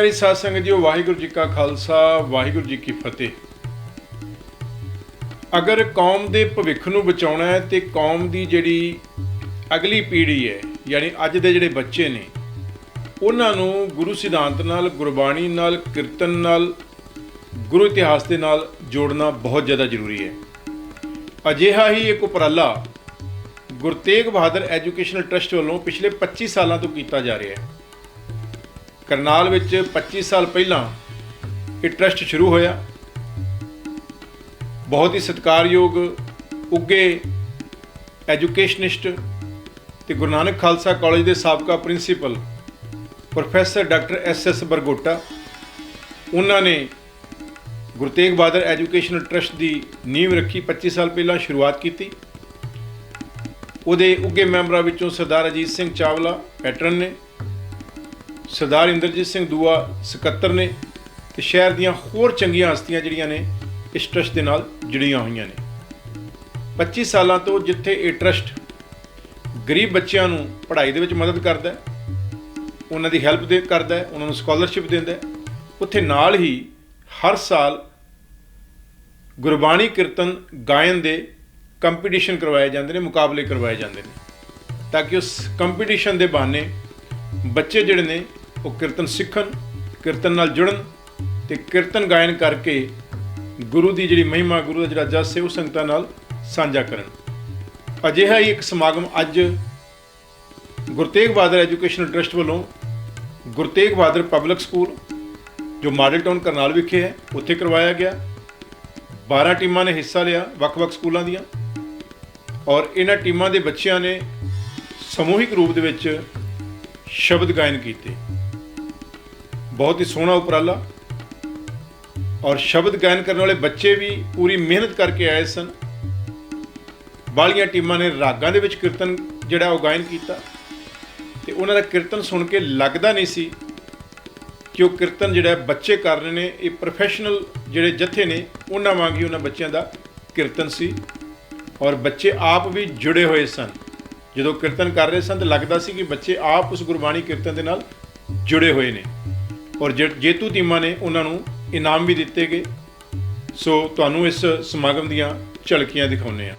ਪਿਆਰੀ ਸਾਧ ਸੰਗਤ ਜੀਓ, ਵਾਹਿਗੁਰੂ ਜੀ ਕਾ ਖਾਲਸਾ, ਵਾਹਿਗੁਰੂ ਜੀ ਕੀ ਫਤਿਹ। ਅਗਰ ਕੌਮ ਦੇ ਭਵਿੱਖ ਨੂੰ ਬਚਾਉਣਾ ਹੈ, ਤੇ ਕੌਮ ਦੀ ਜਿਹੜੀ ਅਗਲੀ ਪੀੜ੍ਹੀ ਹੈ, ਯਾਨੀ ਅੱਜ ਦੇ ਜਿਹੜੇ ਬੱਚੇ ਨੇ, ਉਹਨਾਂ ਨੂੰ ਗੁਰੂ ਸਿਧਾਂਤ ਨਾਲ, ਗੁਰਬਾਣੀ ਨਾਲ, ਕੀਰਤਨ ਨਾਲ, ਗੁਰੂ ਇਤਿਹਾਸ ਦੇ ਨਾਲ ਜੋੜਨਾ ਬਹੁਤ ਜ਼ਿਆਦਾ ਜ਼ਰੂਰੀ ਹੈ। ਅਜਿਹਾ ਹੀ ਇੱਕ ਉਪਰਾਲਾ ਗੁਰੂ ਤੇਗ ਬਹਾਦਰ ਐਜੂਕੇਸ਼ਨਲ ਟਰਸਟ ਵੱਲੋਂ ਪਿਛਲੇ 25 ਸਾਲਾਂ ਤੋਂ ਕੀਤਾ ਜਾ ਰਿਹਾ ਹੈ। ਕਰਨਾਲ ਵਿੱਚ 25 ਸਾਲ ਪਹਿਲਾਂ ਇਹ ਟਰਸਟ ਸ਼ੁਰੂ ਹੋਇਆ। ਬਹੁਤ ਹੀ ਸਤਿਕਾਰਯੋਗ ਉੱਗੇ ਐਜੂਕੇਸ਼ਨਿਸਟ ਤੇ ਗੁਰੂ ਨਾਨਕ ਖਾਲਸਾ ਕਾਲਜ ਦੇ ਸਾਬਕਾ principal professor doctor S S Bargota, ਉਹਨਾਂ ਨੇ ਗੁਰੂ ਤੇਗ ਬਹਾਦਰ ਐਜੂਕੇਸ਼ਨਲ ਟਰਸਟ ਦੀ ਨੀਂਹ ਰੱਖੀ 25 ਸਾਲ ਪਹਿਲਾਂ ਸ਼ੁਰੂਆਤ ਕੀਤੀ। ਉਹਦੇ ਉੱਗੇ ਮੈਂਬਰਾਂ ਵਿੱਚੋਂ ਸਰਦਾਰ ਅਜੀਤ ਸਿੰਘ ਚਾਵਲਾ, ਪੈਟਰਨ ਨੇ ਸਰਦਾਰ ਇੰਦਰਜੀਤ ਸਿੰਘ ਦੂਆ ਸਕੱਤਰ ਨੇ ਤੇ ਸ਼ਹਿਰ ਦੀਆਂ ਹੋਰ ਚੰਗੀਆਂ ਹਸਤੀਆਂ ਜਿਹੜੀਆਂ ਨੇ, ਇਸ ਟਰਸਟ ਦੇ ਨਾਲ ਜੁੜੀਆਂ ਹੋਈਆਂ ਨੇ। 25 ਸਾਲਾਂ ਤੋਂ ਜਿੱਥੇ ਇਹ ਟਰਸਟ ਗਰੀਬ ਬੱਚਿਆਂ ਨੂੰ ਪੜ੍ਹਾਈ ਦੇ ਵਿੱਚ ਮਦਦ ਕਰਦਾ ਹੈ, ਉਹਨਾਂ ਦੀ ਹੈਲਪ ਦੇ ਕਰਦਾ ਹੈ, ਉਹਨਾਂ ਨੂੰ ਸਕਾਲਰਸ਼ਿਪ ਦਿੰਦਾ ਹੈ, ਉੱਥੇ ਨਾਲ ਹੀ ਹਰ ਸਾਲ ਗੁਰਬਾਣੀ ਕੀਰਤਨ ਗਾਇਨ ਦੇ ਕੰਪੀਟੀਸ਼ਨ ਕਰਵਾਏ ਜਾਂਦੇ ਨੇ, ਮੁਕਾਬਲੇ ਕਰਵਾਏ ਜਾਂਦੇ ਨੇ। ਤਾਂ ਕਿ ਉਸ ਕੰਪੀਟੀਸ਼ਨ ਦੇ ਬਹਾਨੇ ਬੱਚੇ ਜਿਹੜੇ ਨੇ ਉਹ ਕੀਰਤਨ ਸਿੱਖਣ, ਕੀਰਤਨ ਨਾਲ ਜੁੜਨ ਤੇ ਕੀਰਤਨ ਗਾਇਨ ਕਰਕੇ ਗੁਰੂ ਦੀ ਜਿਹੜੀ ਮਹਿਮਾ, ਗੁਰੂ ਦਾ ਜਿਹੜਾ ਜਸ ਹੈ, ਉਹ ਸੰਗਤਾਂ ਨਾਲ ਸਾਂਝਾ ਕਰਨ। ਅਜਿਹਾ ਹੀ ਇੱਕ ਸਮਾਗਮ ਅੱਜ ਗੁਰੂ ਤੇਗ ਬਹਾਦਰ ਐਜੂਕੇਸ਼ਨਲ ਟਰਸਟ ਵੱਲੋਂ ਗੁਰੂ ਤੇਗ ਬਹਾਦਰ ਪਬਲਿਕ ਸਕੂਲ, ਜੋ ਮਾਡਲ ਟਾਊਨ ਕਰਨਾਲ ਵਿਖੇ ਹੈ, ਉੱਥੇ ਕਰਵਾਇਆ ਗਿਆ। 12 ਟੀਮਾਂ ਨੇ ਹਿੱਸਾ ਲਿਆ, ਵੱਖ-ਵੱਖ ਸਕੂਲਾਂ ਦੀਆਂ। ਔਰ ਇਹਨਾਂ ਟੀਮਾਂ ਦੇ ਬੱਚਿਆਂ ਨੇ ਸਮੂਹਿਕ ਰੂਪ ਦੇ ਵਿੱਚ ਸ਼ਬਦ ਗਾਇਨ ਕੀਤੇ। ਬਹੁਤ ਹੀ ਸੋਹਣਾ ਉਪਰਾਲਾ। ਔਰ ਸ਼ਬਦ ਗਾਇਨ ਕਰਨ ਵਾਲੇ ਬੱਚੇ ਵੀ ਪੂਰੀ ਮਿਹਨਤ ਕਰਕੇ ਆਏ ਸਨ। ਬਾਲੀਆਂ ਟੀਮਾਂ ਨੇ ਰਾਗਾਂ ਦੇ ਵਿੱਚ ਕੀਰਤਨ ਜਿਹੜਾ ਉਹ ਗਾਇਨ ਕੀਤਾ। ਤੇ ਉਹਨਾਂ ਦਾ ਕੀਰਤਨ ਸੁਣ ਕੇ ਲੱਗਦਾ ਨਹੀਂ ਸੀ ਕਿ ਉਹ ਕੀਰਤਨ ਜਿਹੜਾ ਬੱਚੇ ਕਰ ਰਹੇ ਨੇ, ਇਹ ਪ੍ਰੋਫੈਸ਼ਨਲ ਜਿਹੜੇ ਜਥੇ ਨੇ, ਉਹਨਾਂ ਵਾਂਗ ਹੀ ਉਹਨਾਂ ਬੱਚਿਆਂ ਦਾ ਕੀਰਤਨ ਸੀ। ਔਰ ਬੱਚੇ ਆਪ ਵੀ ਜੁੜੇ ਹੋਏ ਸਨ। ਜਦੋਂ ਕੀਰਤਨ ਕਰ ਰਹੇ ਸਨ ਤਾਂ ਲੱਗਦਾ ਸੀ ਕਿ ਬੱਚੇ ਆਪ ਉਸ ਗੁਰਬਾਣੀ ਕੀਰਤਨ ਦੇ ਨਾਲ ਜੁੜੇ ਹੋਏ ਨੇ। ਔਰ ਜੇਤੂ ਟੀਮਾਂ ਨੇ ਉਹਨਾਂ ਨੂੰ ਇਨਾਮ ਵੀ ਦਿੱਤੇ ਗਏ। ਸੋ ਤੁਹਾਨੂੰ ਇਸ ਸਮਾਗਮ ਦੀਆਂ ਝਲਕੀਆਂ ਦਿਖਾਉਂਦੇ ਆ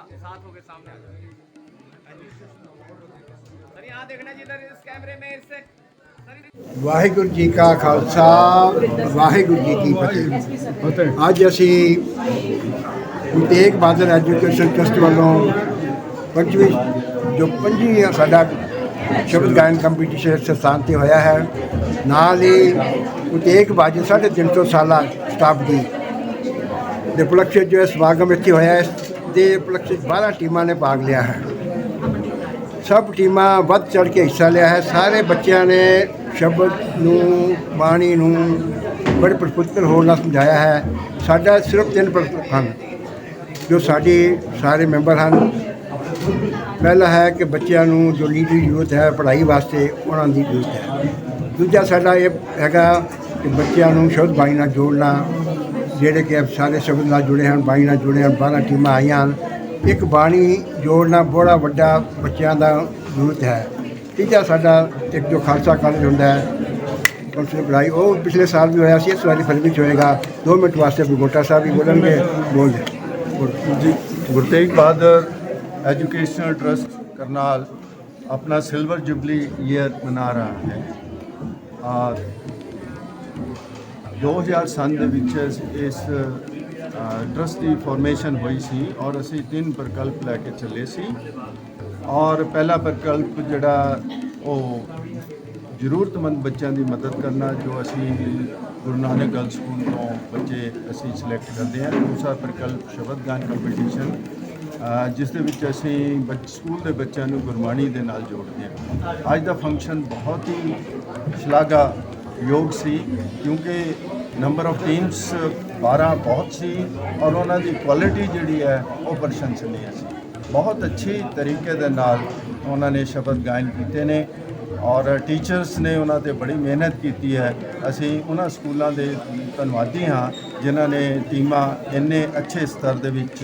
साथ हो गए सामने आ जाओ सर यहाँ देखना जी इधर इस कैमरे में इससे सर इधर- ਵਾਹਿਗੁਰੂ ਜੀ ਕਾ ਖਾਲਸਾ ਵਾਹਿਗੁਰੂ ਜੀ ਕੀ ਫਤਿਹ ਅੱਜ ਅਸੀਂ ਗੁਰੂ ਤੇਗ ਬਹਾਦਰ ਐਜੂਕੇਸ਼ਨ ਟਰਸਟ ਵੱਲੋਂ ਪੰਜਵੀਂ ਜੋ ਪੰਜਵੀਂ ਸਾਡਾ ਸ਼ਬਦ ਗਾਇਨ ਕੰਪੀਟੀਸ਼ਨ ਇਸ ਸਥਾਨ ਤੇ ਹੋਇਆ ਹੈ ਨਾਲ ਹੀ ਗੁਰੂ ਤੇਗ ਬਹਾਦਰ ਸਾਢੇ ਤਿੰਨ ਸੌ ਸਾਲਾ ਸਟਾਫ ਦੀ ਦੇ ਉਪਲਕਸ਼ 'ਚ ਜੋ ਇਹ ਸਮਾਗਮ ਇੱਥੇ ਹੋਇਆ ਹੈ ਇਸ ਦੇ ਉਪਲਕਸ਼ 'ਚ 12 ਟੀਮਾਂ ਨੇ ਭਾਗ ਲਿਆ ਹੈ। ਸਭ ਟੀਮਾਂ ਵੱਧ ਚੜ ਕੇ ਹਿੱਸਾ ਲਿਆ ਹੈ। ਸਾਰੇ ਬੱਚਿਆਂ ਨੇ ਸ਼ਬਦ ਨੂੰ, ਬਾਣੀ ਨੂੰ ਬੜੇ ਪ੍ਰਫੁੱਲਤ ਹੋਣ ਨਾਲ ਸਮਝਾਇਆ ਹੈ। ਸਾਡਾ ਸਿਰਫ ਤਿੰਨ ਹਨ, ਜੋ ਸਾਡੇ ਸਾਰੇ ਮੈਂਬਰ ਹਨ। ਪਹਿਲਾ ਹੈ ਕਿ ਬੱਚਿਆਂ ਨੂੰ ਜੋ ਲੀਡਰੀ ਯੂਥ ਹੈ, ਪੜ੍ਹਾਈ ਵਾਸਤੇ ਉਹਨਾਂ ਦੀ ਜ਼ਰੂਰਤ ਹੈ। ਦੂਜਾ ਸਾਡਾ ਇਹ ਹੈਗਾ ਕਿ ਬੱਚਿਆਂ ਨੂੰ ਸ਼ੁੱਧ ਬਾਣੀ ਨਾਲ ਜੋੜਨਾ ਜਿਹੜੇ ਕਿ ਸਾਰੇ ਸ਼ਬਦ ਨਾਲ ਜੁੜੇ ਹਨ ਬਾਣੀ ਨਾਲ ਜੁੜੇ ਹਨ 12 ਟੀਮਾਂ ਆਈਆਂ ਹਨ ਇੱਕ ਬਾਣੀ ਜੋੜਨਾ ਬੜਾ ਵੱਡਾ ਬੱਚਿਆਂ ਦਾ ਜ਼ਰੂਰਤ ਹੈ ਤੀਜਾ ਸਾਡਾ ਇੱਕ ਜੋ ਖਾਲਸਾ ਕਾਲਜ ਹੁੰਦਾ ਹੈ ਕੌਂਸਲ ਪੜ੍ਹਾਈ ਉਹ ਪਿਛਲੇ ਸਾਲ ਵੀ ਹੋਇਆ ਸੀ ਇਸ ਵਾਰੀ ਫਰਵਰੀ ਚ ਹੋਏਗਾ ਦੋ ਮਿੰਟ ਵਾਸਤੇ ਬਗੋਟਾ ਸਾਹਿਬ ਵੀ ਬੋਲਣਗੇ ਬੋਲ ਦੇ ਜੀ ਗੁਰੂ ਤੇਗ ਬਹਾਦਰ ਐਜੂਕੇਸ਼ਨਲ ਟਰਸਟ ਕਰਨਾਲ अपना सिल्वर जुबली ईयर मना रहा है और 2000 ਸੰਨ ਦੇ ਵਿੱਚ ਇਸ- ਇਸ ਟਰਸਟ ਦੀ ਫਾਰਮੇਸ਼ਨ ਹੋਈ ਸੀ ਔਰ ਅਸੀਂ ਤਿੰਨ ਪ੍ਰਕਲਪ ਲੈ ਕੇ ਚੱਲੇ ਸੀ। ਔਰ ਪਹਿਲਾ ਪ੍ਰਕਲਪ ਜਿਹੜਾ ਉਹ ਜ਼ਰੂਰਤਮੰਦ ਬੱਚਿਆਂ ਦੀ ਮਦਦ ਕਰਨਾ ਜੋ ਅਸੀਂ ਗੁਰੂ ਨਾਨਕ ਗਰਲ ਸਕੂਲ ਤੋਂ ਬੱਚੇ ਅਸੀਂ ਸਿਲੈਕਟ ਕਰਦੇ ਹਾਂ। ਦੂਸਰਾ ਪ੍ਰਕਲਪ ਸ਼ਬਦ ਗਾਨ ਕੰਪੀਟੀਸ਼ਨ ਜਿਸ ਦੇ ਵਿੱਚ ਅਸੀਂ ਬੱਚ- ਸਕੂਲ ਦੇ ਬੱਚਿਆਂ ਨੂੰ ਗੁਰਬਾਣੀ ਦੇ ਨਾਲ ਜੋੜਦੇ ਹਾਂ। ਅੱਜ ਦਾ ਫੰਕਸ਼ਨ ਬਹੁਤ ਹੀ ਸ਼ਲਾਘਾ ਯੋਗ ਸੀ, ਕਿਉਂਕਿ ਨੰਬਰ ਆਫ ਟੀਮਸ 12 ਬਹੁਤ ਸੀ ਔਰ ਉਹਨਾਂ ਦੀ ਕੁਆਲਿਟੀ ਜਿਹੜੀ ਹੈ ਉਹ ਪ੍ਰਸ਼ੰਸਨੀय ਸੀ। ਬਹੁਤ ਅੱਛੀ ਤਰੀਕੇ ਦੇ ਨਾਲ ਉਹਨਾਂ ਨੇ ਸ਼ਬਦ ਗਾਇਨ ਕੀਤੇ ਨੇ ਔਰ ਟੀਚਰਸ ਨੇ ਉਹਨਾਂ ਤੇ ਬੜੀ ਮਿਹਨਤ ਕੀਤੀ ਹੈ। ਅਸੀਂ ਉਹਨਾਂ ਸਕੂਲਾਂ ਦੇ ਧੰਨਵਾਦੀ ਹਾਂ ਜਿਨ੍ਹਾਂ ਨੇ ਟੀਮਾਂ ਇੰਨੇ ਅੱਛੇ ਸਤਰ ਦੇ ਵਿੱਚ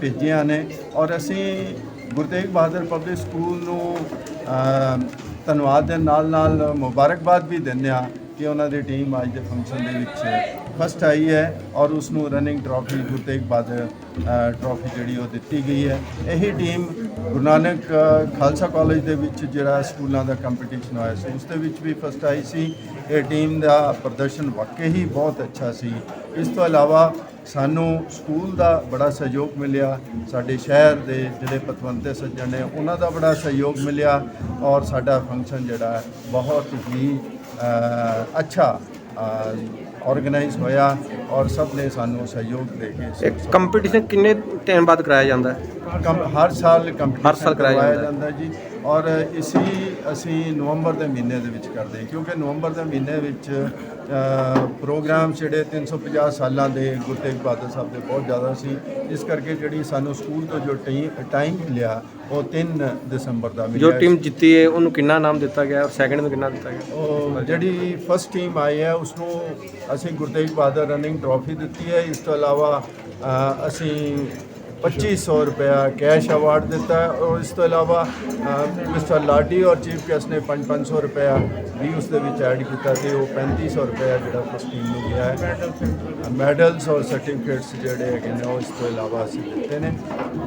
ਭੇਜੀਆਂ ਨੇ। ਔਰ ਅਸੀਂ ਗੁਰੂ ਤੇਗ ਬਹਾਦਰ ਪਬਲਿਕ ਸਕੂਲ ਨੂੰ ਧੰਨਵਾਦ ਦੇ ਨਾਲ ਨਾਲ ਮੁਬਾਰਕਬਾਦ ਵੀ ਦਿੰਦੇ ਹਾਂ ਕਿ ਉਹਨਾਂ ਦੀ ਟੀਮ ਅੱਜ ਦੇ ਫੰਕਸ਼ਨ ਦੇ ਵਿੱਚ ਫਸਟ ਆਈ ਹੈ ਔਰ ਉਸ ਨੂੰ ਰਨਿੰਗ ਟਰਾਫੀ ਗੁਰੂ ਤੇਗ ਬਹਾਦਰ ਅ, ਟਰਾਫੀ ਜਿਹੜੀ ਉਹ ਦਿੱਤੀ ਗਈ ਹੈ। ਇਹੀ ਟੀਮ ਗੁਰੂ ਨਾਨਕ ਖਾਲਸਾ ਕਾਲਜ ਦੇ ਵਿੱਚ ਜਿਹੜਾ ਸਕੂਲਾਂ ਦਾ ਕੰਪੀਟੀਸ਼ਨ ਹੋਇਆ ਸੀ ਉਸ ਦੇ ਵਿੱਚ ਵੀ ਫਸਟ ਆਈ ਸੀ। ਇਹ ਟੀਮ ਦਾ ਪ੍ਰਦਰਸ਼ਨ ਵਾਕਈ ਹੀ ਬਹੁਤ ਅੱਛਾ ਸੀ। ਇਸ ਤੋਂ ਇਲਾਵਾ ਸਾਨੂੰ ਸਕੂਲ ਦਾ ਬੜਾ ਸਹਿਯੋਗ ਮਿਲਿਆ, ਸਾਡੇ ਸ਼ਹਿਰ ਦੇ ਜਿਹੜੇ ਪਤਵੰਤੇ ਸੱਜਣ ਨੇ, ਉਹਨਾਂ ਦਾ ਬੜਾ ਸਹਿਯੋਗ ਮਿਲਿਆ ਔਰ ਸਾਡਾ ਫੰਕਸ਼ਨ ਜਿਹੜਾ ਬਹੁਤ ਹੀ ਅੱਛਾ ਆਰਗੇਨਾਈਜ਼ ਹੋਇਆ ਔਰ ਸਭ ਨੇ ਸਾਨੂੰ ਸਹਿਯੋਗ ਦੇ ਕੇ ਇਹ ਕੰਪੀਟੀਸ਼ਨ ਕਿੰਨੇ ਟਾਈਮ ਬਾਅਦ ਕਰਾਇਆ ਜਾਂਦਾ ਹੈ। ਕੰਮ ਹਰ ਸਾਲ ਕੰਪੀਟੀਸ਼ਨ ਹਰ ਸਾਲ ਕਰਾਇਆ ਜਾਂਦਾ ਹੈ। ਜੀ। ਔਰ ਇਸੀ ਅਸੀਂ ਨਵੰਬਰ ਦੇ ਮਹੀਨੇ ਦੇ ਵਿੱਚ ਕਰਦੇ ਹਾਂ ਕਿਉਂਕਿ ਨਵੰਬਰ ਦੇ ਮਹੀਨੇ ਵਿੱਚ ਪ੍ਰੋਗਰਾਮ ਜਿਹੜੇ 350 ਸਾਲਾਂ ਦੇ ਗੁਰੂ ਤੇਗ ਬਹਾਦਰ ਸਾਹਿਬ ਦੇ ਬਹੁਤ ਜ਼ਿਆਦਾ ਸੀ। ਇਸ ਕਰਕੇ ਜਿਹੜੀ ਸਾਨੂੰ ਸਕੂਲ ਤੋਂ ਜੋ ਟਾਈਮ ਮਿਲਿਆ ਉਹ 3 ਦਸੰਬਰ ਦਾ ਮਿਲਿਆ ਜੋ ਟੀਮ ਜਿੱਤੀ ਹੈ ਉਹਨੂੰ ਕਿੰਨਾ ਨਾਮ ਦਿੱਤਾ ਗਿਆ ਔਰ ਸੈਕੰਡ ਨੂੰ ਕਿੰਨਾ ਦਿੱਤਾ ਗਿਆ? ਉਹ ਜਿਹੜੀ ਫਸਟ ਟੀਮ ਆਈ ਹੈ ਉਸ ਨੂੰ ਅਸੀਂ ਗੁਰੂ ਤੇਗ ਬਹਾਦਰ ਰਨਿੰਗ ਟਰੋਫੀ ਦਿੱਤੀ ਹੈ। ਇਸ ਤੋਂ ਇਲਾਵਾ ਅਸੀਂ 2500 ਰੁਪਇਆ ਕੈਸ਼ ਅਵਾਰਡ ਦਿੱਤਾ ਹੈ ਔਰ ਇਸ ਤੋਂ ਇਲਾਵਾ ਮਿਸਟਰ ਲਾਡੀ ਔਰ ਚੀਫ ਗੈਸਟ ਨੇ 5-500 ਰੁਪਇਆ ਵੀ ਉਸ ਦੇ ਵਿੱਚ ਐਡ ਕੀਤਾ ਤੇ ਉਹ 3500 ਰੁਪਇਆ ਜਿਹੜਾ ਉਸ ਟੀਮ ਨੂੰ ਗਿਆ ਹੈ ਮੈਡਲਸ ਔਰ ਸਰਟੀਫਿਕੇਟਸ ਜਿਹੜੇ ਹੈਗੇ ਨੇ ਉਹ ਇਸ ਤੋਂ ਇਲਾਵਾ ਅਸੀਂ ਦਿੱਤੇ ਨੇ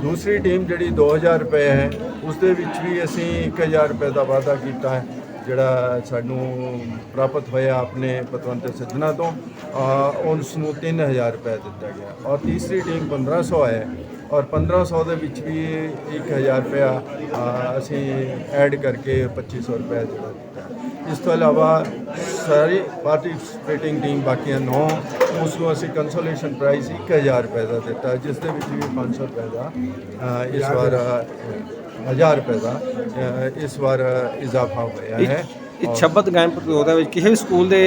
ਦੂਸਰੀ ਟੀਮ ਜਿਹੜੀ 2000 ਰੁਪਏ ਹੈ ਉਸ ਦੇ ਵਿੱਚ ਵੀ ਅਸੀਂ 1000 ਰੁਪਏ ਦਾ ਵਾਅਦਾ ਕੀਤਾ ਹੈ ਜਿਹੜਾ ਸਾਨੂੰ ਪ੍ਰਾਪਤ ਹੋਇਆ ਆਪਣੇ ਪਤਵੰਤ ਸੱਜਣਾ ਤੋਂ ਅ, ਉਸ ਨੂੰ 3000 ਰੁਪਏ ਦਿੱਤਾ ਗਿਆ ਔਰ ਤੀਸਰੀ ਟੀਮ 1500 ਹੈ ਔਰ 1500 ਦੇ ਵਿੱਚ ਵੀ 1000 ਰੁਪਇਆ ਅਸੀਂ ਐਡ ਕਰਕੇ 2500 ਰੁਪਏ ਦਿੱਤਾ। ਇਸ ਤੋਂ ਇਲਾਵਾ ਸਾਰੀ ਪਾਰਟਿਸਿਪੇਟਿੰਗ ਟੀਮ ਬਾਕੀਆਂ ਨੌ ਉਸ ਨੂੰ ਅਸੀਂ ਕੰਸੋਲੇਸ਼ਨ ਪ੍ਰਾਈਜ਼ 1000 ਰੁਪਏ ਦਾ ਦਿੱਤਾ ਜਿਸ ਦੇ ਵਿੱਚ ਵੀ 500 ਰੁਪਏ ਦਾ ਇਸ ਵਾਰ ਅ, 1000 ਰੁਪਏ ਦਾ ਇਸ ਵਾਰ ਇਜ਼ਾਫਾ ਹੋਇਆ ਹੈ। ਇਹ ਸ਼ਬਦ ਗਾਇਨ ਪ੍ਰਤੀਯੋਗਤਾ ਵਿੱਚ ਕਿਸੇ ਵੀ ਸਕੂਲ ਦੇ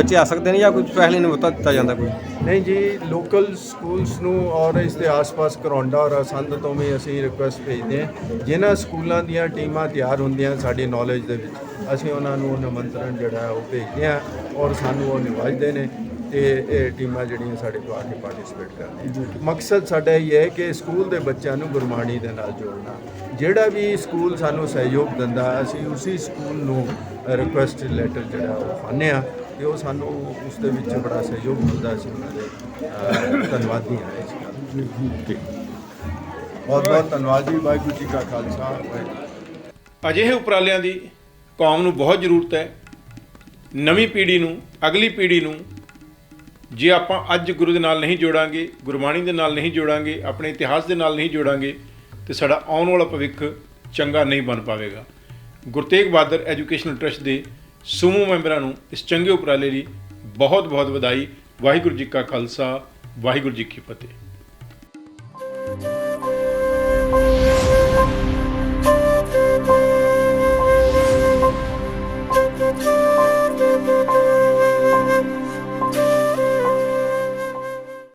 ਬੱਚੇ ਆ ਸਕਦੇ ਨੇ ਜਾਂ ਕੋਈ ਸਪੈਸ਼ਲ ਇਨਵਿਟਾ ਦਿੱਤਾ ਜਾਂਦਾ ਕੋਈ? ਨਹੀਂ ਜੀ ਲੋਕਲ ਸਕੂਲਸ ਨੂੰ ਔਰ ਇਸ ਦੇ ਆਸ-ਪਾਸ ਕਰੌਂਡਾ ਔਰ ਅਸੰਧ ਤੋਂ ਵੀ ਅਸੀਂ ਰਿਕੁਐਸਟ ਭੇਜਦੇ ਹਾਂ। ਜਿਨ੍ਹਾਂ ਸਕੂਲਾਂ ਦੀਆਂ ਟੀਮਾਂ ਤਿਆਰ ਹੁੰਦੀਆਂ ਸਾਡੀ ਨੌਲੇਜ ਦੇ ਵਿੱਚ ਅਸੀਂ ਉਹਨਾਂ ਨੂੰ ਨਿਮੰਤਰਣ ਜਿਹੜਾ ਉਹ ਭੇਜਦੇ ਹਾਂ ਔਰ ਸਾਨੂੰ ਉਹ ਨਿਵਾਜਦੇ ਨੇ ਤੇ ਇਹ ਟੀਮਾਂ ਜਿਹੜੀਆਂ ਸਾਡੇ ਕੋਲ ਆ ਕੇ ਪਾਰਟਿਸਿਪੇਟ ਕਰਦੀਆਂ ਮਕਸਦ ਸਾਡਾ ਇਹ ਹੈ ਕਿ ਸਕੂਲ ਦੇ ਬੱਚਿਆਂ ਨੂੰ ਗੁਰਬਾਣੀ ਦੇ ਨਾਲ ਜੋੜਨਾ। ਜਿਹੜਾ ਵੀ ਸਕੂਲ ਸਾਨੂੰ ਸਹਿਯੋਗ ਦਿੰਦਾ ਅਸੀਂ ਉਸੇ ਸਕੂਲ ਨੂੰ ਰਿਕੁਐਸਟ ਲੈਟਰ ਜਿਹੜਾ ਉਹ ਪਾਉਂਦੇ ਹਾਂ। ਤੇ ਉਹ ਸਾਨੂੰ ਉਸ ਦੇ ਵਿੱਚ ਬੜਾ ਸਹਿਯੋਗ ਮਿਲਦਾ ਸੀ। ਉਹਨਾਂ ਦੇ ਧੰਨਵਾਦੀ ਹਾਂ ਇਸ ਗੱਲ ਦੇ। ਬਹੁਤ ਬਹੁਤ ਧੰਨਵਾਦ ਜੀ, ਵਾਹਿਗੁਰੂ ਜੀ ਕਾ ਖਾਲਸਾ, ਵਾਹਿਗੁਰੂ। ਅਜਿਹੇ ਉਪਰਾਲਿਆਂ ਦੀ ਕੌਮ ਨੂੰ ਬਹੁਤ ਜ਼ਰੂਰਤ ਹੈ। ਨਵੀਂ ਪੀੜ੍ਹੀ ਨੂੰ, ਅਗਲੀ ਪੀੜ੍ਹੀ ਨੂੰ ਜੇ ਆਪਾਂ ਅੱਜ ਗੁਰੂ ਦੇ ਨਾਲ ਨਹੀਂ ਜੋੜਾਂਗੇ, ਗੁਰਬਾਣੀ ਦੇ ਨਾਲ ਨਹੀਂ ਜੋੜਾਂਗੇ, ਆਪਣੇ ਇਤਿਹਾਸ ਦੇ ਨਾਲ ਨਹੀਂ ਜੋੜਾਂਗੇ, ਤੇ ਸਾਡਾ ਆਉਣ ਵਾਲਾ ਭਵਿੱਖ ਚੰਗਾ ਨਹੀਂ ਬਣ ਪਾਵੇਗਾ। ਗੁਰੂ ਤੇਗ ਬਹਾਦਰ ਐਜੂਕੇਸ਼ਨਲ ਟਰਸਟ ਦੇ ਸਮੂਹ ਮੈਂਬਰਾਂ ਨੂੰ ਇਸ ਚੰਗੇ ਉਪਰਾਲੇ ਲਈ ਬਹੁਤ ਬਹੁਤ ਵਧਾਈ। ਵਾਹਿਗੁਰੂ ਜੀ ਕਾ ਖਾਲਸਾ, ਵਾਹਿਗੁਰੂ ਜੀ ਕੀ ਫਤਿਹ।